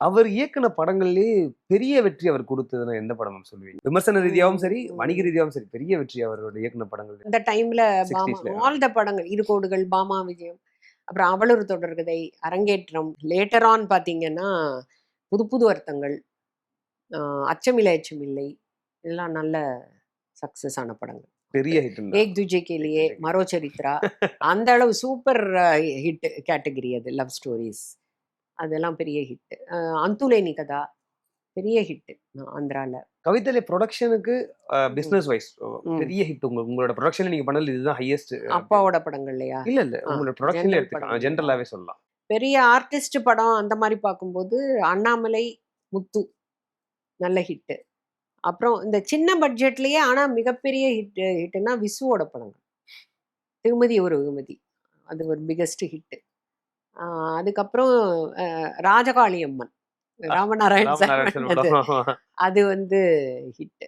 அவர் இயக்குன படங்கள்லயே பெரிய வெற்றி அவர் கொடுத்ததுன்னா எந்த படம் சொல்லுவீங்க? விமர்சன ரீதியாவும் சரி. வணிக ரீதியாவும் சரி பெரிய வெற்றி அவரோட இயக்குன படங்கள். இந்த டைம்ல பாமா 60s ல. ஆல் த படங்கள் இருகோடுகள் பாமா விஜயம் அப்புறம் அவளொரு தொடர்கதை அரங்கேற்றம் லேட்டர் ஆன் பாத்தீங்கன்னா புது புது அர்த்தங்கள் அச்சமில்லை அச்சமில்லை எல்லாம் நல்ல சக்சஸ் ஆன படங்கள். பெரிய ஹிட் ஏக் துஜே கேலியே மரோ சரித்ரா அந்த அளவு சூப்பர் ஹிட் கேட்டகரி அது லவ் ஸ்டோரிஸ் அதெல்லாம் பெரிய ஹிட் அந்துலேனி கதா பெரிய ஹிட் ஆந்திரால. கவிதையில ப்ரொடக்ஷனுக்கு பிசினஸ் வைஸ். பெரிய ஹிட் உங்க உங்களோட ப்ரொடக்ஷன்ல நீங்க பண்ணது இதுதான் ஹையஸ்ட் அப்பாவோட படங்கள்லையா? இல்ல இல்ல உங்களோட ப்ரொடக்ஷன்ல எடுத்துக்கலாம். ஜென்ரலாவே சொல்லலாம். பெரிய ஆர்டிஸ்ட் படம் அந்த மாதிரி பார்க்கும்போது அண்ணாமலை முத்து நல்ல ஹிட்டு அப்புறம் இந்த சின்ன பட்ஜெட்லயே ஆனா மிகப்பெரிய ஹிட் ஹிட்னா விசுவோட படங்கள். திருமதி ஒரு வெகுமதி. அது ஒரு பிகஸ்ட் ஹிட்டு அதுக்கப்புறம் ராஜகாளி அம்மன் ராமநாராயண் சார். அது. வந்து ஹிட்